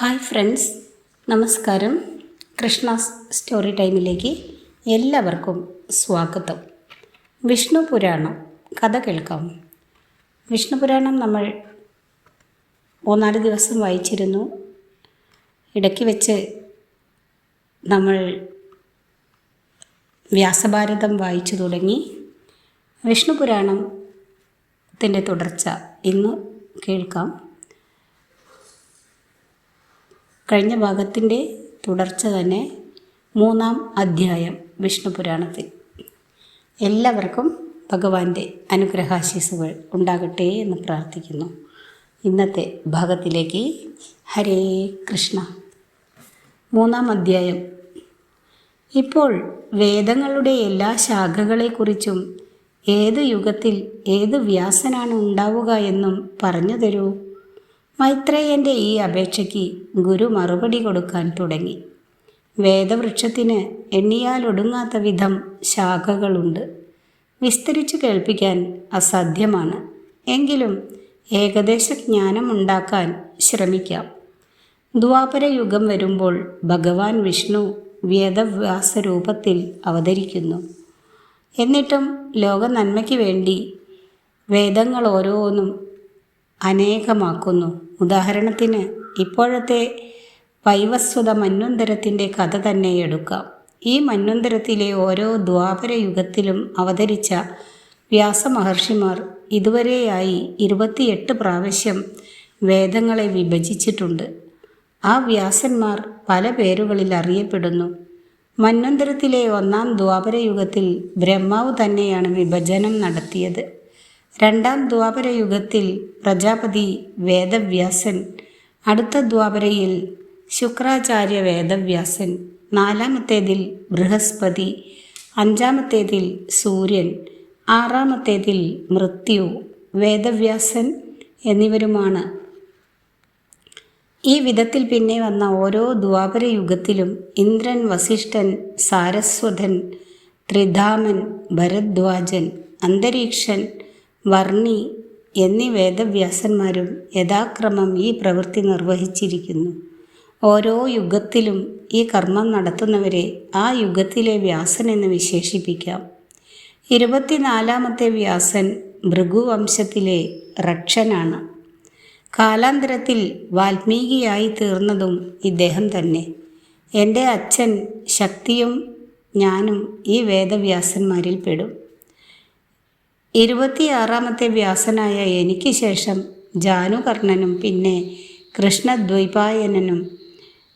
Hi friends നമസ്കാരം. Krishna story ടൈമിലേക്ക് എല്ലാവർക്കും സ്വാഗതം. വിഷ്ണു പുരാണം കഥ കേൾക്കാം. വിഷ്ണു പുരാണം നമ്മൾ മൂന്നാൽ ദിവസം വായിച്ചിരുന്നു. ഇടയ്ക്ക് വെച്ച് നമ്മൾ വ്യാസഭാരതം വായിച്ചു തുടങ്ങി. വിഷ്ണു പുരാണത്തിന്റെ തുടർച്ച ഇന്ന് കേൾക്കാം. കഴിഞ്ഞ ഭാഗത്തിന്റെ തുടർച്ച തന്നെ മൂന്നാം അധ്യായം വിഷ്ണു പുരാണത്തിൽ. എല്ലാവർക്കും ഭഗവാന്റെ അനുഗ്രഹാശീസുകൾ ഉണ്ടാകട്ടെ എന്ന് പ്രാർത്ഥിക്കുന്നു. ഇന്നത്തെ ഭാഗത്തിലേക്ക് ഹരേ കൃഷ്ണ. മൂന്നാം അധ്യായം. ഇപ്പോൾ വേദങ്ങളുടെ എല്ലാ ശാഖകളെക്കുറിച്ചും ഏത് യുഗത്തിൽ ഏത് വ്യാസനാണ് ഉണ്ടാവുക എന്നും പറഞ്ഞു തരൂ. മൈത്രേയന്റെ ഈ അപേക്ഷയ്ക്ക് ഗുരു മറുപടി കൊടുക്കാൻ തുടങ്ങി. വേദവൃക്ഷത്തിന് എണ്ണിയാലൊടുങ്ങാത്ത വിധം ശാഖകളുണ്ട്. വിസ്തരിച്ചു കേൾപ്പിക്കാൻ അസാധ്യമാണ്. എങ്കിലും ഏകദേശ ജ്ഞാനം ഉണ്ടാക്കാൻ ശ്രമിക്കാം. ദ്വാപര യുഗം വരുമ്പോൾ ഭഗവാൻ വിഷ്ണു വേദവ്യാസ രൂപത്തിൽ അവതരിക്കുന്നു. എന്നിട്ടും ലോക നന്മയ്ക്ക് വേണ്ടി വേദങ്ങൾ ഓരോന്നും അനേകമാക്കുന്നു. ഉദാഹരണത്തിന് ഇപ്പോഴത്തെ വൈവസ്വത മന്വന്തരത്തിന്റെ കഥ തന്നെ എടുക്കാം. ഈ മന്വന്തരത്തിലെ ഓരോ ദ്വാപര യുഗത്തിലും അവതരിച്ച വ്യാസമഹർഷിമാർ ഇതുവരെയായി ഇരുപത്തിയെട്ട് പ്രാവശ്യം വേദങ്ങളെ വിഭജിച്ചിട്ടുണ്ട്. ആ വ്യാസന്മാർ പല പേരുകളിൽ അറിയപ്പെടുന്നു. മന്വന്തരത്തിലെ ഒന്നാം ദ്വാപര യുഗത്തിൽ ബ്രഹ്മാവ് തന്നെയാണ് വിഭജനം നടത്തിയത്. രണ്ടാം ദ്വാപര യുഗത്തിൽ പ്രജാപതി വേദവ്യാസൻ അടുത്ത ദ്വാപരയിൽ ശുക്രാചാര്യ വേദവ്യാസൻ നാലാമത്തേതിൽ ബൃഹസ്പതി അഞ്ചാമത്തേതിൽ സൂര്യൻ ആറാമത്തേതിൽ മൃത്യു വേദവ്യാസൻ എന്നിവരുമാണ്. ഈ വിധത്തിൽ പിന്നെ വന്ന ഓരോ ദ്വാപര യുഗത്തിലും ഇന്ദ്രൻ വസിഷ്ഠൻ സാരസ്വതൻ ത്രിധാമൻ ഭരദ്വാജൻ അന്തരീക്ഷൻ വർണി എന്നീ വേദവ്യാസന്മാരും യഥാക്രമം ഈ പ്രവൃത്തി നിർവഹിച്ചിരിക്കുന്നു. ഓരോ യുഗത്തിലും ഈ കർമ്മം നടത്തുന്നവരെ ആ യുഗത്തിലെ വ്യാസൻ എന്ന് വിശേഷിപ്പിക്കാം. ഇരുപത്തിനാലാമത്തെ വ്യാസൻ ഭൃഗുവംശത്തിലെ റക്ഷനാണ് കാലാന്തരത്തിൽ വാൽമീകിയായി തീർന്നതും ഇദ്ദേഹം തന്നെ. എന്റെ അച്ഛൻ ശക്തിയും ഞാനും ഈ വേദവ്യാസന്മാരിൽ പെടും. ഇരുപത്തിയാറാമത്തെ വ്യാസനായ എനിക്ക് ശേഷം ജാനുകർണനും പിന്നെ കൃഷ്ണദ്വൈപായനനും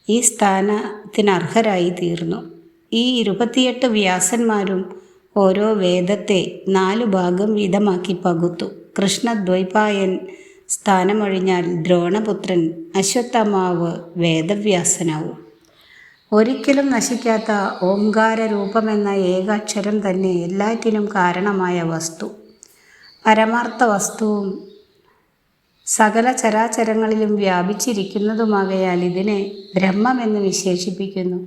ഈ സ്ഥാനത്തിനർഹരായി തീർന്നു. ഈ ഇരുപത്തിയെട്ട് വ്യാസന്മാരും ഓരോ വേദത്തെ നാലു ഭാഗം വീതമാക്കി പകുത്തു. കൃഷ്ണദ്വൈപായൻ സ്ഥാനമൊഴിഞ്ഞാൽ ദ്രോണപുത്രൻ അശ്വത്ഥമാവ് വേദവ്യാസനാവും. ഒരിക്കലും നശിക്കാത്ത ഓംകാര രൂപമെന്ന ഏകാക്ഷരം തന്നെ എല്ലാറ്റിനും കാരണമായ വസ്തു. പരമാർത്ഥ വസ്തുവും സകല ചരാചരങ്ങളിലും വ്യാപിച്ചിരിക്കുന്നതുമാകയാൽ ഇതിനെ ബ്രഹ്മമെന്ന് വിശേഷിപ്പിക്കുന്നു.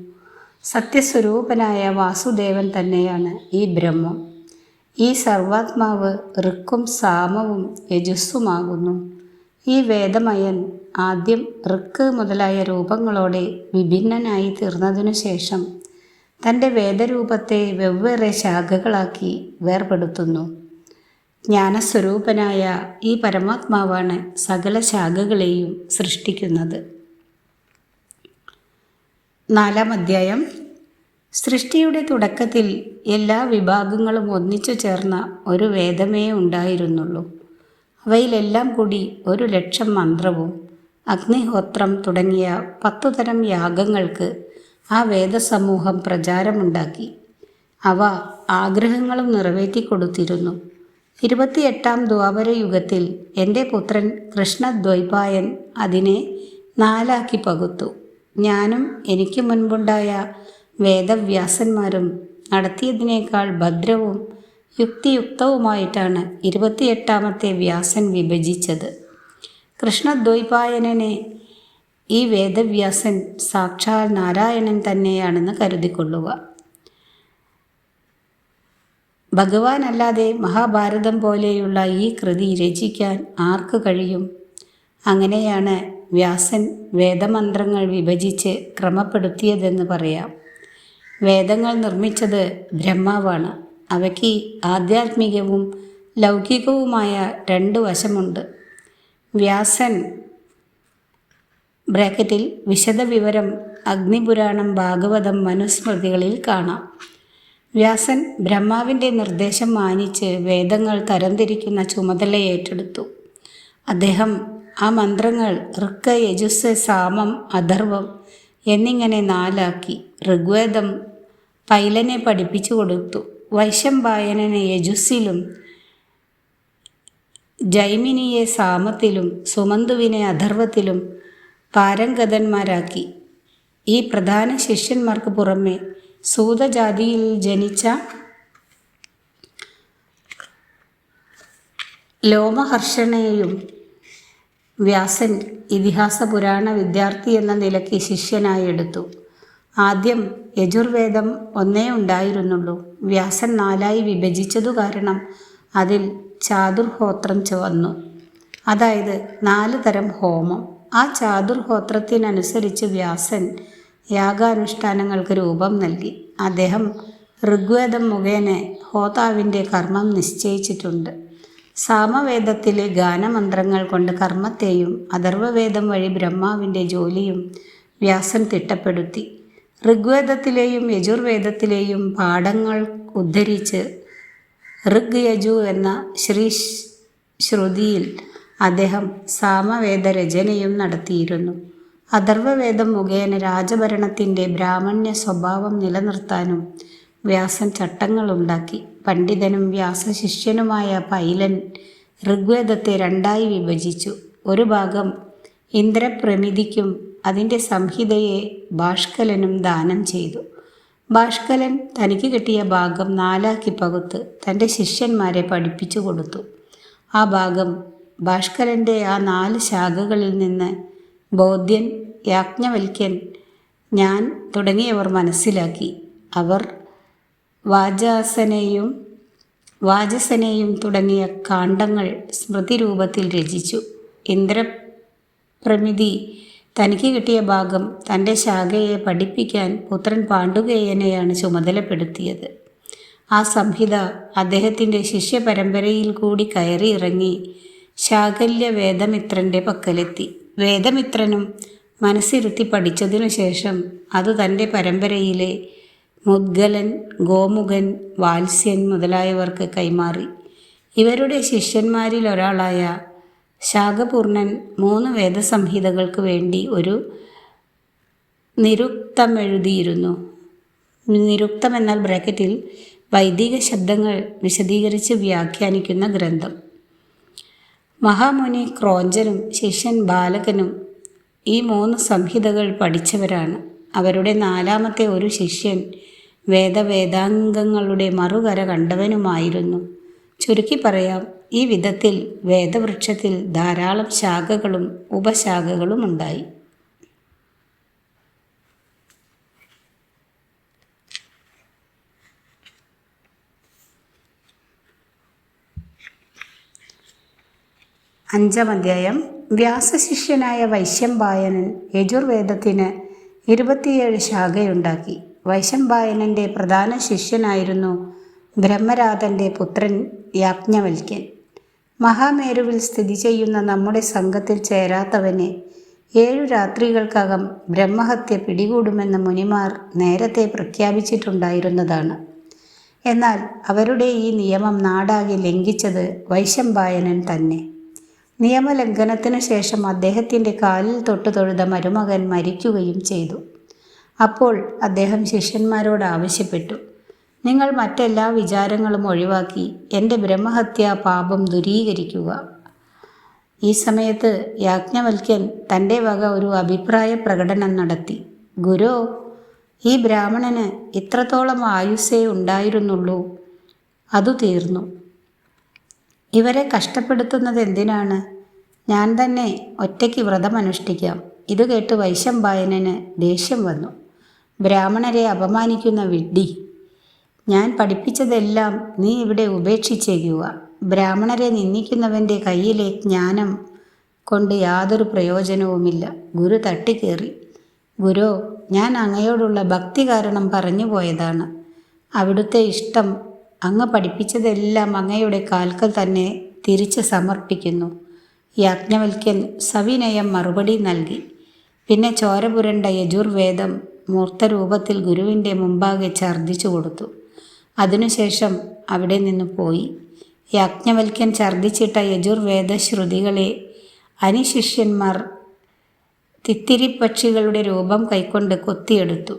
സത്യസ്വരൂപനായ വാസുദേവൻ തന്നെയാണ് ഈ ബ്രഹ്മം. ഈ സർവാത്മാവ് ഋക്കും സാമവും യജസ്സുമാകുന്നു. ഈ വേദമയൻ ആദ്യം ഋക്ക് മുതലായ രൂപങ്ങളോടെ വിഭിന്നനായി തീർന്നതിനു ശേഷം തന്റെ വേദരൂപത്തെ വെവ്വേറെ ശാഖകളാക്കി വേർപെടുത്തുന്നു. ജ്ഞാനസ്വരൂപനായ ഈ പരമാത്മാവാണ് സകല ശാഖകളെയും സൃഷ്ടിക്കുന്നത്. നാലാം അധ്യായം. സൃഷ്ടിയുടെ തുടക്കത്തിൽ എല്ലാ വിഭാഗങ്ങളും ഒന്നിച്ചു ചേർന്ന ഒരു വേദമേ ഉണ്ടായിരുന്നുള്ളൂ. അവയിലെല്ലാം കൂടി ഒരു ലക്ഷം മന്ത്രവും അഗ്നിഹോത്രം തുടങ്ങിയ പത്തു തരം യാഗങ്ങൾക്ക് ആ വേദസമൂഹം പ്രചാരമുണ്ടാക്കി. അവ ആഗ്രഹങ്ങളും നിറവേറ്റിക്കൊടുത്തിരുന്നു. ഇരുപത്തിയെട്ടാം ദ്വാപര യുഗത്തിൽ എന്റെ പുത്രൻ കൃഷ്ണദ്വൈപായൻ അതിനെ നാലാക്കി പകുത്തു. ഞാനും എനിക്ക് മുൻപുണ്ടായ വേദവ്യാസന്മാരും നടത്തിയതിനേക്കാൾ ഭദ്രവും യുക്തിയുക്തവുമായിട്ടാണ് ഇരുപത്തിയെട്ടാമത്തെ വ്യാസൻ വിഭജിച്ചത്. കൃഷ്ണദ്വൈപായനെ ഈ വേദവ്യാസൻ സാക്ഷാൽ നാരായണൻ തന്നെയാണെന്ന് കരുതിക്കൊള്ളുക. ഭഗവാനല്ലാതെ മഹാഭാരതം പോലെയുള്ള ഈ കൃതി രചിക്കാൻ ആർക്ക് കഴിയും? അങ്ങനെയാണ് വ്യാസൻ വേദമന്ത്രങ്ങൾ വിഭജിച്ച് ക്രമപ്പെടുത്തിയതെന്ന് പറയാം. വേദങ്ങൾ നിർമ്മിച്ചത് ബ്രഹ്മാവാണ്. അവയ്ക്ക് ആധ്യാത്മികവും ലൗകികവുമായ രണ്ട് വശമുണ്ട്. വ്യാസൻ ബ്രാക്കറ്റിൽ വിശദവിവരം അഗ്നിപുരാണം ഭാഗവതം മനുസ്മൃതികളിൽ കാണാം. വ്യാസൻ ബ്രഹ്മാവിന്റെ നിർദ്ദേശം മാനിച്ച് വേദങ്ങൾ തരംതിരിക്കുന്ന ചുമതല ഏറ്റെടുത്തു. അദ്ദേഹം ആ മന്ത്രങ്ങൾ ഋക്ക യജുസ് സാമം അഥർവം എന്നിങ്ങനെ നാലാക്കി ഋഗ്വേദം പൈലനെ പഠിപ്പിച്ചു കൊടുത്തു. വൈശംപായനനെ യജുസിലും ജൈമിനിയെ സാമത്തിലും സുമന്തുവിനെ അഥർവത്തിലും പാരംഗതന്മാരാക്കി. ഈ പ്രധാന ശിഷ്യന്മാർക്ക് പുറമെ സൂതജാതിയിൽ ജനിച്ച ലോമഹർഷണയെയും വ്യാസൻ ഇതിഹാസ പുരാണ വിദ്യാർത്ഥി എന്ന നിലയ്ക്ക് ശിഷ്യനായി എടുത്തു. ആദ്യം യജുർവേദം ഒന്നേ ഉണ്ടായിരുന്നുള്ളൂ. വ്യാസൻ നാലായി വിഭജിച്ചതു കാരണം അതിൽ ചാതുർഹോത്രം ചുവന്നു. അതായത് നാല് തരം ഹോമം. ആ ചാതുർഹോത്രത്തിനനുസരിച്ച് വ്യാസൻ യാഗാനുഷ്ഠാനങ്ങൾക്ക് രൂപം നൽകി. അദ്ദേഹം ഋഗ്വേദം മുഖേന ഹോതാവിന്റെ കർമ്മം നിശ്ചയിച്ചിട്ടുണ്ട്. സാമവേദത്തിലെ ഗാനമന്ത്രങ്ങൾ കൊണ്ട് കർമ്മത്തെയും അഥർവവേദം വഴി ബ്രഹ്മാവിന്റെ ജോലിയും വ്യാസൻ തിട്ടപ്പെടുത്തി. ഋഗ്വേദത്തിലെയും യജുർവേദത്തിലെയും പാഠങ്ങൾ ഉദ്ധരിച്ച് ഋഗ് യജു എന്ന ശ്രീ ശ്രുതിയിൽ അദ്ദേഹം സാമവേദ രചനയും നടത്തിയിരുന്നു. അഥർവവേദം മുഖേന രാജഭരണത്തിന്റെ ബ്രാഹ്മണ്യ സ്വഭാവം നിലനിർത്താനും വ്യാസൻ ചട്ടങ്ങളുണ്ടാക്കി. പണ്ഡിതനും വ്യാസശിഷ്യനുമായ പൈലൻ ഋഗ്വേദത്തെ രണ്ടായി വിഭജിച്ചു. ഒരു ഭാഗം ഇന്ദ്രപ്രമിതിക്കും അതിന്റെ സംഹിതയെ ഭാഷ്കലനും ദാനം ചെയ്തു. ഭാഷ്കലൻ തനിക്ക് കിട്ടിയ ഭാഗം നാലാക്കി പകുത്ത് തന്റെ ശിഷ്യന്മാരെ പഠിപ്പിച്ചു കൊടുത്തു. ആ ഭാഗം ഭാഷ്കരന്റെ ആ നാല് ശാഖകളിൽ നിന്ന് ബോധ്യൻ യാജ്ഞവൽക്യൻ ഞാൻ തുടങ്ങിയവർ മനസ്സിലാക്കി. അവർ വാചാസനെയും വാചസനെയും തുടങ്ങിയ കാണ്ഡങ്ങൾ സ്മൃതിരൂപത്തിൽ രചിച്ചു. ഇന്ദ്രപ്രമിതി തനിക്ക് കിട്ടിയ ഭാഗം തന്റെ ശാഖയെ പഠിപ്പിക്കാൻ പുത്രൻ പാണ്ഡുകേയനെയാണ് ചുമതലപ്പെടുത്തിയത്. ആ സംഹിത അദ്ദേഹത്തിന്റെ ശിഷ്യപരമ്പരയിൽ കൂടി കയറിയിറങ്ങി ശാകല്യ വേദമിത്രന്റെ പക്കലെത്തി. വേദമിത്രനും മനസ്സിരുത്തി പഠിച്ചതിനു ശേഷം അത് തന്റെ പരമ്പരയിലെ മുദ്ഗലൻ ഗോമുഖൻ വാത്സ്യൻ മുതലായവർക്ക് കൈമാറി. ഇവരുടെ ശിഷ്യന്മാരിൽ ഒരാളായ ശാഖപൂർണൻ മൂന്ന് വേദസംഹിതകൾക്ക് വേണ്ടി ഒരു നിരുക്തം എഴുതിയിരുന്നു നിരുക്തം എന്നാൽ ബ്രാക്കറ്റിൽ വൈദിക ശബ്ദങ്ങൾ വിശദീകരിച്ച് വ്യാഖ്യാനിക്കുന്ന ഗ്രന്ഥം. മഹാമുനി ക്രോഞ്ചനും ശിഷ്യൻ ബാലകനും ഈ മൂന്ന് സംഹിതകൾ പഠിച്ചവരാണ്. അവരുടെ നാലാമത്തെ ഒരു ശിഷ്യൻ വേദവേദാംഗങ്ങളുടെ മറുകര കണ്ടവനുമായിരുന്നു. ചുരുക്കി പറയാം ഈ വിധത്തിൽ വേദവൃക്ഷത്തിൽ ധാരാളം ശാഖകളും ഉപശാഖകളും ഉണ്ടായി. അഞ്ചാം അധ്യായം വ്യാസശിഷ്യനായ വൈശംപായനൻ യജുർവേദത്തിന് ഇരുപത്തിയേഴ് ശാഖയുണ്ടാക്കി. വൈശംപായനന്റെ പ്രധാന ശിഷ്യനായിരുന്നു ബ്രഹ്മരാധന്റെ പുത്രൻ യാജ്ഞവൽക്യൻ. മഹാമേരുവിൽ സ്ഥിതി ചെയ്യുന്ന നമ്മുടെ സംഘത്തിൽ ചേരാത്തവനെ ഏഴു രാത്രികൾക്കകം ബ്രഹ്മഹത്യ പിടികൂടുമെന്ന് മുനിമാർ നേരത്തെ പ്രഖ്യാപിച്ചിട്ടുണ്ടായിരുന്നതാണ്. എന്നാൽ അവരുടെ ഈ നിയമം നാടാകെ ലംഘിച്ചത് വൈശംപായനൻ തന്നെ. നിയമലംഘനത്തിനു ശേഷം അദ്ദേഹത്തിന്റെ കാലിൽ തൊട്ട് തൊഴുത മരുമകൻ മരിക്കുകയും ചെയ്തു. അപ്പോൾ അദ്ദേഹം ശിഷ്യന്മാരോട് ആവശ്യപ്പെട്ടു. നിങ്ങൾ മറ്റെല്ലാ വിചാരങ്ങളും ഒഴിവാക്കി എന്റെ ബ്രഹ്മഹത്യാ പാപം ദുരീകരിക്കുക. ഈ സമയത്ത് യാജ്ഞവൽക്യൻ തന്റെ വക ഒരു അഭിപ്രായ പ്രകടനം നടത്തി. ഗുരു ഈ ബ്രാഹ്മണന് ഇത്രത്തോളം ആയുസ്സേ ഉണ്ടായിരുന്നുള്ളൂ. അതു തീർന്നു ഇവരെ കഷ്ടപ്പെടുത്തുന്നത് എന്തിനാണ്? ഞാൻ തന്നെ ഒറ്റയ്ക്ക് വ്രതമനുഷ്ഠിക്കാം ഇത് കേട്ട് വൈശംപായനന് ദേഷ്യം വന്നു. ബ്രാഹ്മണരെ അപമാനിക്കുന്ന വിഡ്ഢി. ഞാൻ പഠിപ്പിച്ചതെല്ലാം നീ ഇവിടെ ഉപേക്ഷിച്ചേക്കുക. ബ്രാഹ്മണരെ നിന്ദിക്കുന്നവന്റെ കയ്യിലെ ജ്ഞാനം കൊണ്ട് യാതൊരു പ്രയോജനവുമില്ല. ഗുരു തട്ടിക്കേറി. ഗുരു ഞാൻ അങ്ങയോടുള്ള ഭക്തി കാരണം പറഞ്ഞു പോയതാണ് അവിടുത്തെ ഇഷ്ടം അങ്ങ് പഠിപ്പിച്ചതെല്ലാം അങ്ങയുടെ കാൽക്കൽ തന്നെ തിരിച്ച് സമർപ്പിക്കുന്നു. യാജ്ഞവൽക്യൻ സവിനയം മറുപടി നൽകി. പിന്നെ ചോരപുരണ്ട യജുർവേദം മൂർത്തരൂപത്തിൽ ഗുരുവിന്റെ മുമ്പാകെ ഛർദ്ദിച്ചു കൊടുത്തു. അതിനുശേഷം അവിടെ നിന്ന് പോയി. യാജ്ഞവൽക്യൻ ഛർദ്ദിച്ചിട്ട യജുർവേദ ശ്രുതികളെ അനിശിഷ്യന്മാർ തിത്തിരിപ്പക്ഷികളുടെ രൂപം കൈക്കൊണ്ട് കൊത്തിയെടുത്തു.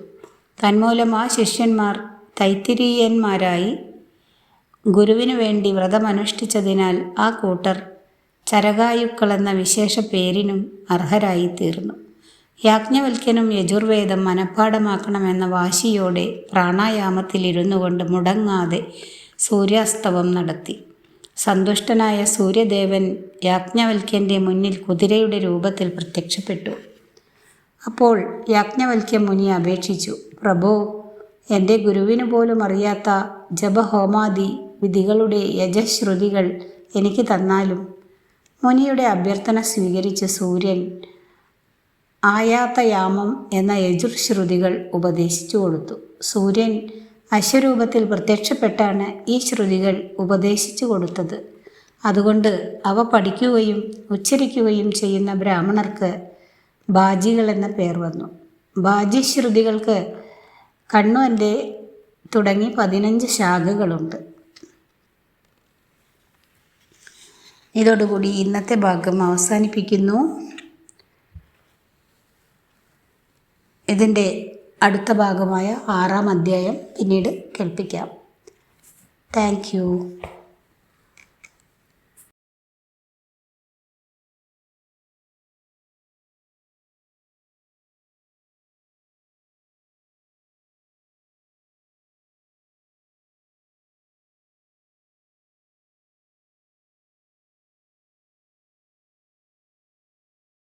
തന്മൂലം ആ ശിഷ്യന്മാർ തൈത്തിരീയന്മാരായി ഗുരുവിനു വേണ്ടി വ്രതമനുഷ്ഠിച്ചതിനാൽ ആ കൂട്ടർ ചരകായുക്കൾ എന്ന വിശേഷ പേരിനും അർഹരായി തീർന്നു യാജ്ഞവൽക്കനും യജുർവേദം മനഃപ്പാടമാക്കണമെന്ന വാശിയോടെ പ്രാണായാമത്തിലിരുന്നു കൊണ്ട് മുടങ്ങാതെ സൂര്യാസ്തവം നടത്തി. സന്തുഷ്ടനായ സൂര്യദേവൻ യാജ്ഞവൽക്യന്റെ മുന്നിൽ കുതിരയുടെ രൂപത്തിൽ പ്രത്യക്ഷപ്പെട്ടു. അപ്പോൾ യാജ്ഞവൽക്യ മുനി അപേക്ഷിച്ചു പ്രഭോ എന്റെ ഗുരുവിനു പോലും അറിയാത്ത ജപഹോമാദി വിധികളുടെ യജശ്രുതികൾ എനിക്ക് തന്നാലും മുനിയുടെ അഭ്യർത്ഥന സ്വീകരിച്ച് സൂര്യൻ ആയാത്തയാമം എന്ന യജുർശ്രുതികൾ ഉപദേശിച്ചു കൊടുത്തു. സൂര്യൻ അശ്വരൂപത്തിൽ പ്രത്യക്ഷപ്പെട്ടാണ് ഈ ശ്രുതികൾ ഉപദേശിച്ചു കൊടുത്തത്. അതുകൊണ്ട് അവ പഠിക്കുകയും ഉച്ചരിക്കുകയും ചെയ്യുന്ന ബ്രാഹ്മണർക്ക് ബാജികൾ എന്ന പേർ വന്നു. ബാജിശ്രുതികൾക്ക് കണ്ണുവന്റെ തുടങ്ങി പതിനഞ്ച് ശാഖകളുണ്ട്. ഇതോടുകൂടി ഇന്നത്തെ ഭാഗം അവസാനിപ്പിക്കുന്നു. ഇതിന്റെ അടുത്ത ഭാഗമായ ആറാം അധ്യായം പിന്നീട് കേൾപ്പിക്കാം. താങ്ക്